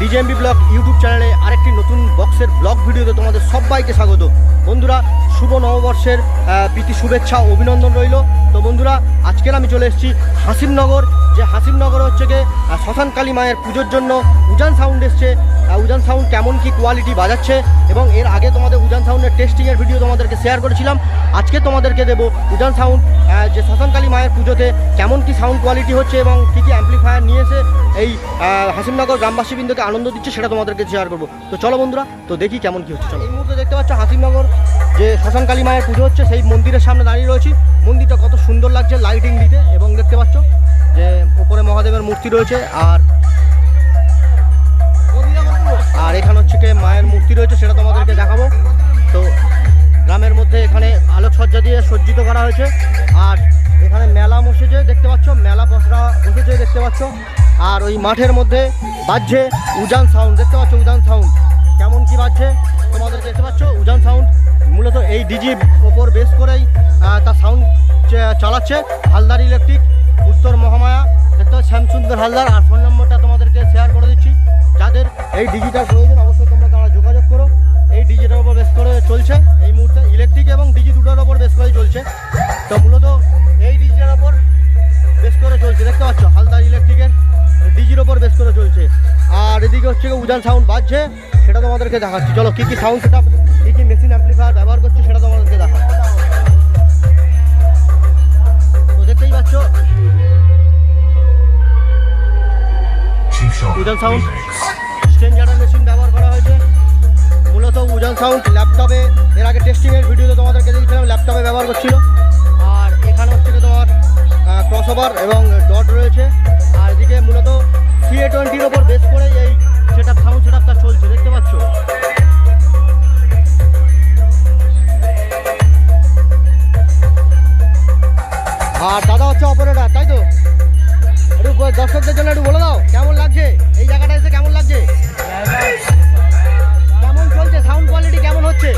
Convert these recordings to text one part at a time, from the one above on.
DJMB blog YouTube চ্যানেলে আরেকটি নতুন বক্সের ব্লগ ভিডিওতে তোমাদের সবাইকে স্বাগত। বন্ধুরা, শুভ নববর্ষের প্রীতি শুভেচ্ছা, অভিনন্দন রইল। তো বন্ধুরা, আজকের আমি চলে এসেছি হাসিমনগর যে হাসিমনগর হচ্ছে গিয়ে শ্মশান কালী মায়ের পুজোর জন্য উজান সাউন্ড এসছে। উজান সাউন্ড কেমন কি কোয়ালিটি বাজাচ্ছে এবং এর আগে তোমাদের উজান সাউন্ডের টেস্টিংয়ের ভিডিও তোমাদেরকে শেয়ার করেছিলাম। আজকে তোমাদেরকে দেবো উজান সাউন্ড যে শ্মশানকালী মায়ের পুজোতে কেমন কি সাউন্ড কোয়ালিটি হচ্ছে এবং কী কী অ্যাম্পলিফায়ার নিয়ে এসে এই হাসিমনগর গ্রামবাসী বৃন্দকে আনন্দ দিচ্ছে সেটা তোমাদেরকে শেয়ার করব। তো চলো বন্ধুরা, তো দেখি কেমন কি হচ্ছে, চলো। এই মুহূর্তে দেখতে পাচ্ছ হাসিমনগর যে শ্মশান কালী মায়ের পুজো হচ্ছে, সেই মন্দিরের সামনে দাঁড়িয়ে রয়েছি। মন্দিরটা কত সুন্দর লাগছে লাইটিং দিতে এবং দেখতে পাচ্ছ মহাদেবের মূর্তি রয়েছে, আর আর এখানে হচ্ছে কি মায়ের মূর্তি রয়েছে, সেটা তোমাদেরকে দেখাবো। তো গ্রামের মধ্যে এখানে আলোকসজ্জা দিয়ে সজ্জিত করা হয়েছে, আর এখানে মেলা বসেছে, দেখতে পাচ্ছ? মেলা বসরা বসেছে, দেখতে পাচ্ছ? আর ওই মাঠের মধ্যে বাজছে উজান সাউন্ড দেখতে পাচ্ছ উজান সাউন্ড কেমন কি বাজছে? তোমাদের দেখতে পাচ্ছ? উজান সাউন্ড মূলত এই ডিজির ওপর বেস করেই তার সাউন্ড চালাচ্ছে হালদার ইলেকট্রিক, উত্তর মহামায়া পাচ্ছ শ্যামসুন্দর হালদার, আর ফোন নম্বরটা তোমাদেরকে শেয়ার করে দিচ্ছি। যাদের এই ডিজিটাল প্রয়োজন, অবশ্যই তোমরা তারা যোগাযোগ করো। এই ডিজিটাল ওপর বেস করে চলছে এই মুহূর্তে। ইলেকট্রিক এবং ডিজি দুটোর ওপর বেস করেই চলছে। তো মূলত এই ডিজিটাল ওপর বেস করে চলছে। দেখতে পাচ্ছ, হালদার ইলেকট্রিকের ডিজির ওপর বেস করে চলছে। আর এদিকে হচ্ছে উজান সাউন্ড বাজছে, সেটা তোমাদেরকে দেখাচ্ছি। চলো, কী কী সাউন্ড সেটা কী কী মেশিন অ্যাম্পলিফায়ার ব্যবহার করছে, সেটা তোমাদেরকে দেখাচ্ছি। তো দেখতেই পাচ্ছ Chief সাউন্ড. Remix. স্ট্রেঞ্জারের মেশিন ব্যবহার করা হয়েছে। মূলত উজান সাউন্ড ল্যাপটপে এর আগে টেস্টিংয়ের ভিডিওতে তোমাদেরকে দেখেছিলাম ল্যাপটপে ব্যবহার করছিল। আর এখানে হচ্ছে তোমার ক্রস ওভার এবং ডট রয়েছে। আর এদিকে মূলত থ্রি এ টোয়েন্টির ওপর বেস করে এই সেট আপ সাউন্ড সেট আপটা চলছে, দেখতে পাচ্ছ? আর দাদা হচ্ছে অপারেটার তাই তো? একটু দর্শকদের জন্য একটু বলে দাও, কেমন লাগছে? এই জায়গাটা এসে কেমন লাগছে? কেমন চলছে? সাউন্ড কোয়ালিটি কেমন হচ্ছে?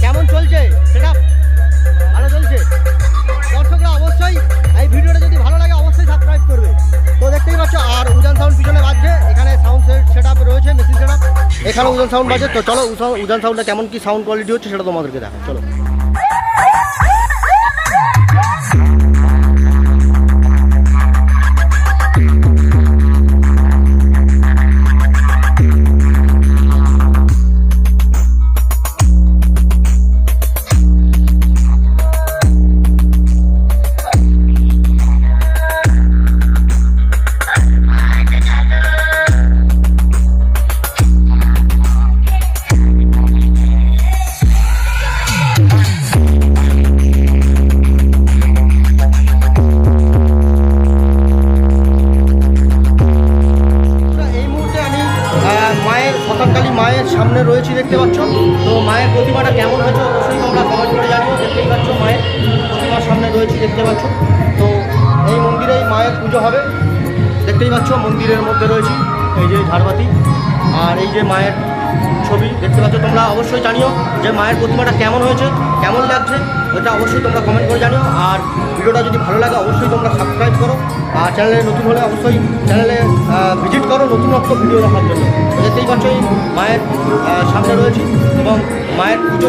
কেমন চলছে? সেটা ভালো চলছে? দর্শকরা অবশ্যই এই ভিডিওটা যদি ভালো লাগে, অবশ্যই সাবস্ক্রাইব করবে। তো দেখতেই পাচ্ছ, আর উজান সাউন্ড পিছনে বাজছে। এখানে সাউন্ড সেট আপ রয়েছে মেশিন সেট আপ এখানে উজান সাউন্ড বাজছে। তো চলো, উজান- সাউন্ডটা কেমন কি সাউন্ড কোয়ালিটি হচ্ছে, সেটা তোমাদেরকে দেখা চলো। তো মায়ের প্রতিমাটা কেমন হয়েছে অবশ্যই আমরা কমেন্ট করে জানিও, দেখতেই পাচ্ছ মায়ের প্রতিমার সামনে রয়েছে, দেখতে পাচ্ছ। তো এই মন্দিরেই মায়ের পুজো হবে, দেখতেই পাচ্ছ মন্দিরের মধ্যে রয়েছি, এই যে ঝাড়বাতি, আর এই যে মায়ের ছবি দেখতে পাচ্ছ, তোমরা অবশ্যই জানিও যে মায়ের প্রতিমাটা কেমন হয়েছে, কেমন লাগছে ওটা অবশ্যই তোমরা কমেন্ট করে জানিও। আর ভিডিওটা যদি ভালো লাগে, অবশ্যই তোমরা সাবস্ক্রাইব করো। আর চ্যানেলে নতুন হলে অবশ্যই চ্যানেলে ভিজিট করো নতুনত্ব ভিডিও দেখার জন্য। দেখতেই পাচ্ছ, এই মায়ের সামনে রয়েছি এবং মায়ের পুজো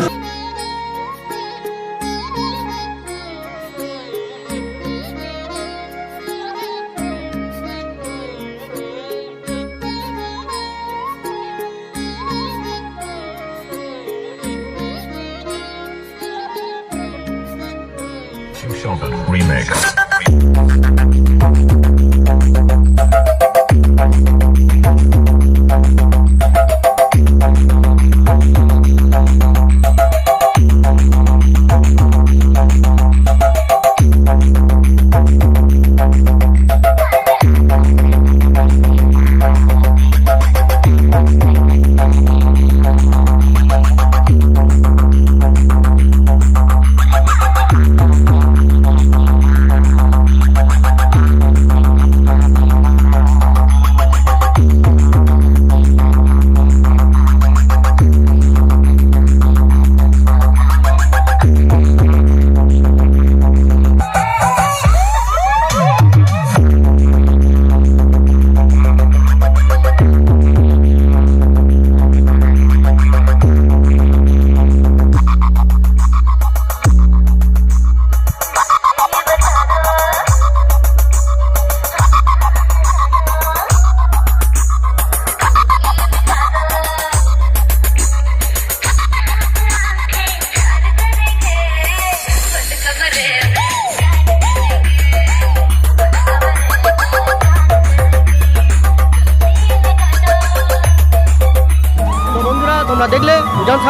Remix.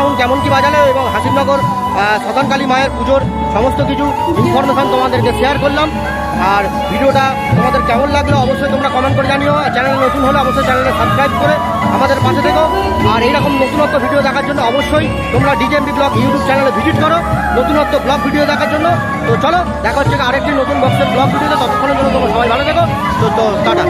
কেমন কেমন কি বাজালে এবং হাসিমনগর সদনকালী মায়ের পুজোর সমস্ত কিছু ইনফরমেশান তোমাদেরকে শেয়ার করলাম। আর ভিডিওটা তোমাদের কেমন লাগল অবশ্যই তোমরা কমেন্ট করে জানিও। আর চ্যানেল নতুন হলে অবশ্যই চ্যানেলে সাবস্ক্রাইব করে আমাদের পাশে থেকো। আর এইরকম নতুনত্ব ভিডিও দেখার জন্য অবশ্যই তোমরা ডিজেএমবি ব্লগ ইউটিউব চ্যানেলে ভিজিট করো নতুনত্ব ব্লগ ভিডিও দেখার জন্য। তো চলো, দেখা হচ্ছে আরেকটি নতুন বক্সের ব্লগ ভিডিওতে ততক্ষণের জন্য তোমরা সবাই ভালো থেকো। তো, টাটা।